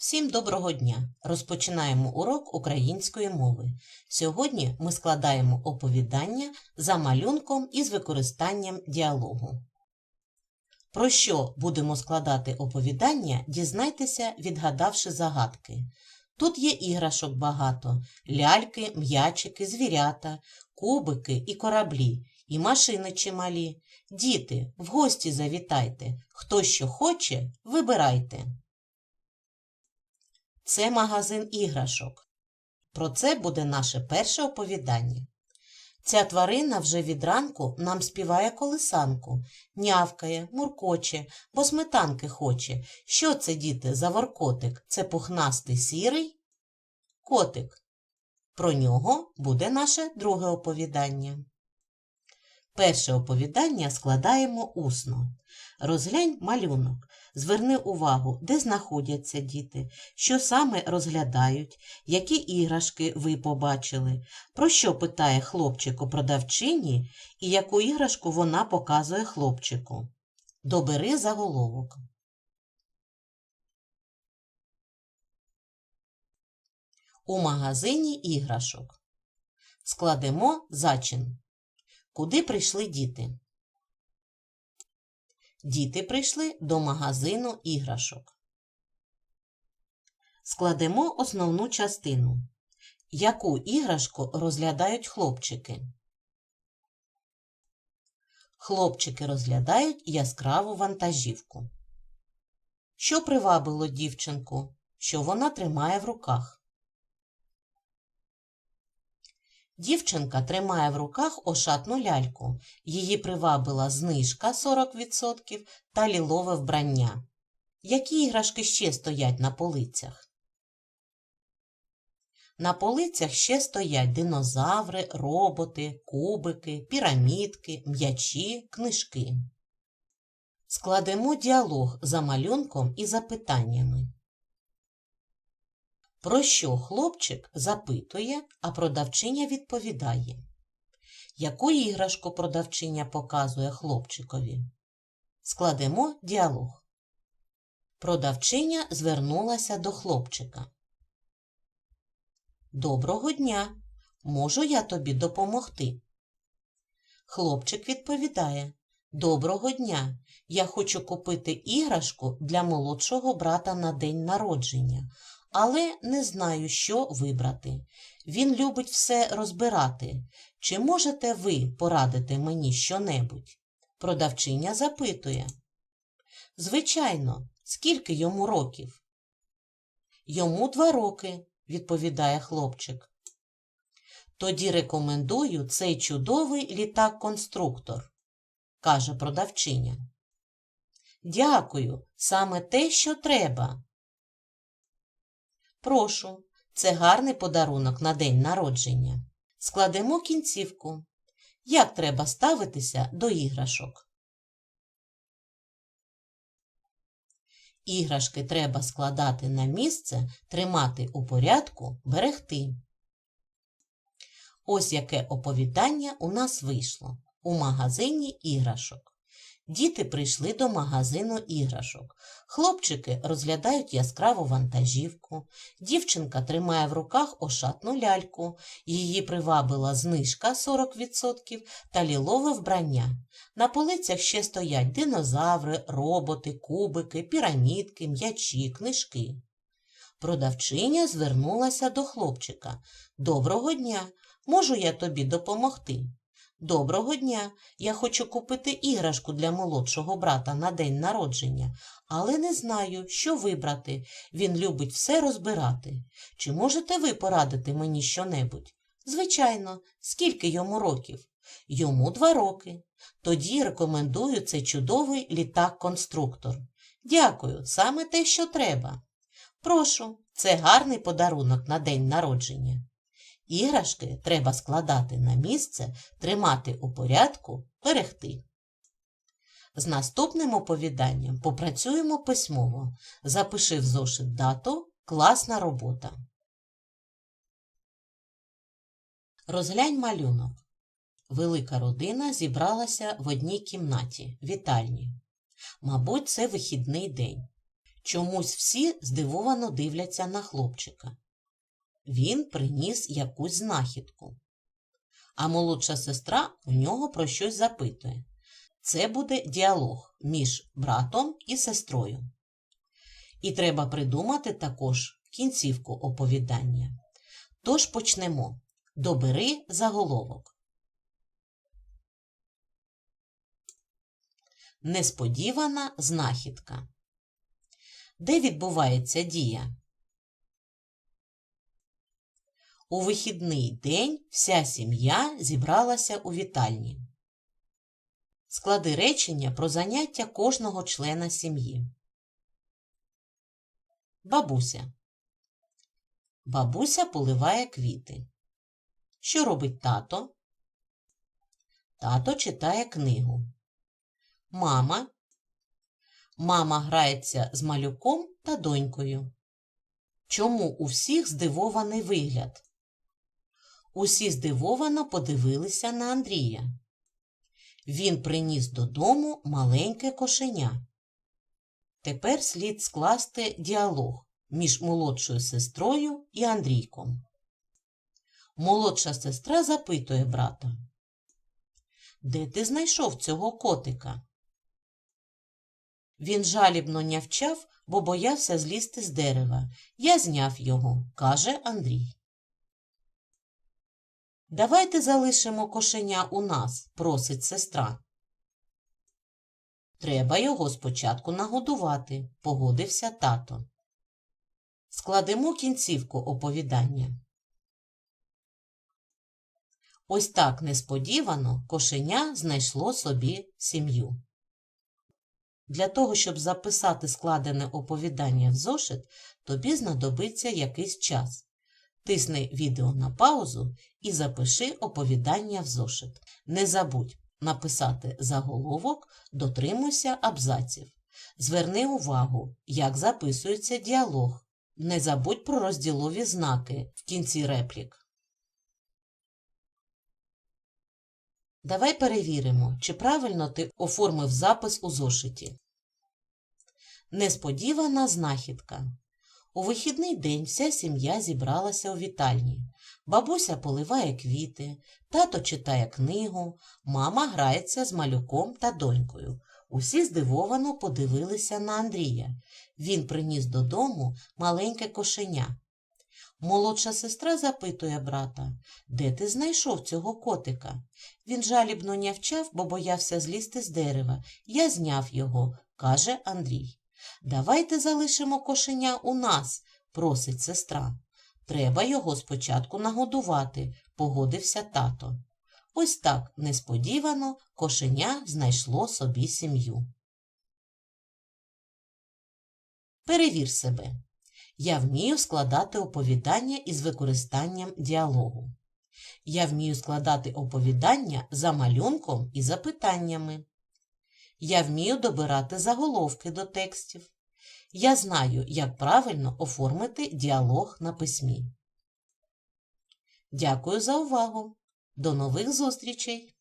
Всім доброго дня! Розпочинаємо урок української мови. Сьогодні ми складаємо оповідання за малюнком із використанням діалогу. Про що будемо складати оповідання, дізнайтеся, відгадавши загадки. Тут є іграшок багато: ляльки, м'ячики, звірята, кубики і кораблі, і машини чималі. Діти, в гості завітайте. Хто що хоче, вибирайте. Це магазин іграшок. Про це буде наше перше оповідання. Ця тварина вже від ранку нам співає колисанку, нявкає, муркоче, бо сметанки хоче. Що це, діти, за воркотик? Це пухнастий сірий котик. Про нього буде наше друге оповідання. Перше оповідання складаємо усно. Розглянь малюнок. Зверни увагу, де знаходяться діти, що саме розглядають, які іграшки ви побачили, про що питає хлопчик у продавчині і яку іграшку вона показує хлопчику. Добери заголовок. У магазині іграшок. Складемо зачин. Куди прийшли діти? Діти прийшли до магазину іграшок. Складемо основну частину. Яку іграшку розглядають хлопчики? Хлопчики розглядають яскраву вантажівку. Що привабило дівчинку? Що вона тримає в руках? Дівчинка тримає в руках ошатну ляльку. Її привабила знижка 40% та лілове вбрання. Які іграшки ще стоять на полицях? На полицях ще стоять динозаври, роботи, кубики, пірамідки, м'ячі, книжки. Складемо діалог за малюнком і запитаннями. Про що хлопчик запитує, а продавчиня відповідає? Яку іграшку продавчиня показує хлопчикові? Складемо діалог. Продавчиня звернулася до хлопчика. Доброго дня! Можу я тобі допомогти? Хлопчик відповідає Доброго дня! Я хочу купити іграшку для молодшого брата на день народження але не знаю, що вибрати. Він любить все розбирати. Чи можете ви порадити мені щонебудь? Продавчиня запитує. Звичайно, скільки йому років? Йому два роки, відповідає хлопчик. Тоді рекомендую цей чудовий літак-конструктор, каже продавчиня. Дякую, саме те, що треба. Прошу, це гарний подарунок на день народження. Складемо кінцівку. Як треба ставитися до іграшок? Іграшки треба складати на місце, тримати у порядку, берегти. Ось яке оповідання у нас вийшло у магазині іграшок. Діти прийшли до магазину іграшок. Хлопчики розглядають яскраву вантажівку. Дівчинка тримає в руках ошатну ляльку. Її привабила знижка 40% та лілове вбрання. На полицях ще стоять динозаври, роботи, кубики, пірамідки, м'ячі, книжки. Продавчиня звернулася до хлопчика. Доброго дня! Можу я тобі допомогти? Доброго дня! Я хочу купити іграшку для молодшого брата на день народження, але не знаю, що вибрати. Він любить все розбирати. Чи можете ви порадити мені щонебудь? Звичайно, скільки йому років? Йому два роки. Тоді рекомендую цей чудовий літак-конструктор. Дякую, саме те, що треба. Прошу, це гарний подарунок на день народження. Іграшки треба складати на місце, тримати у порядку, берегти. З наступним оповіданням попрацюємо письмово. Запиши в зошит дату класна робота. Розглянь малюнок. Велика родина зібралася в одній кімнаті, вітальні. Мабуть, це вихідний день. Чомусь всі здивовано дивляться на хлопчика. Він приніс якусь знахідку. А молодша сестра у нього про щось запитує. Це буде діалог між братом і сестрою. І треба придумати також кінцівку оповідання. Тож почнемо. Добери заголовок. Несподівана знахідка. Де відбувається дія? У вихідний день вся сім'я зібралася у вітальні. Склади речення про заняття кожного члена сім'ї. Бабуся. Бабуся поливає квіти. Що робить тато? Тато читає книгу. Мама. Мама грається з малюком та донькою. Чому у всіх здивований вигляд? Усі здивовано подивилися на Андрія. Він приніс додому маленьке кошеня. Тепер слід скласти діалог між молодшою сестрою і Андрійком. Молодша сестра запитує брата. Де ти знайшов цього котика? Він жалібно нявчав, бо боявся злізти з дерева. Я зняв його, каже Андрій. Давайте залишимо кошеня у нас, просить сестра. Треба його спочатку нагодувати, погодився тато. Складемо кінцівку оповідання. Ось так несподівано кошеня знайшло собі сім'ю. Для того, щоб записати складене оповідання в зошит, тобі знадобиться якийсь час. Тисни відео на паузу і запиши оповідання в зошит. Не забудь написати заголовок, дотримуйся абзаців. Зверни увагу, як записується діалог. Не забудь про розділові знаки в кінці реплік. Давай перевіримо, чи правильно ти оформив запис у зошиті. Несподівана знахідка. У вихідний день вся сім'я зібралася у вітальні. Бабуся поливає квіти, тато читає книгу, мама грається з малюком та донькою. Усі здивовано подивилися на Андрія. Він приніс додому маленьке кошеня. Молодша сестра запитує брата, де ти знайшов цього котика? Він жалібно нявчав, бо боявся злізти з дерева. Я зняв його, каже Андрій. Давайте залишимо кошеня у нас, просить сестра. Треба його спочатку нагодувати, погодився тато. Ось так несподівано кошеня знайшло собі сім'ю. Перевір себе. Я вмію складати оповідання із використанням діалогу. Я вмію складати оповідання за малюнком і запитаннями. Я вмію добирати заголовки до текстів. Я знаю, як правильно оформити діалог на письмі. Дякую за увагу! До нових зустрічей!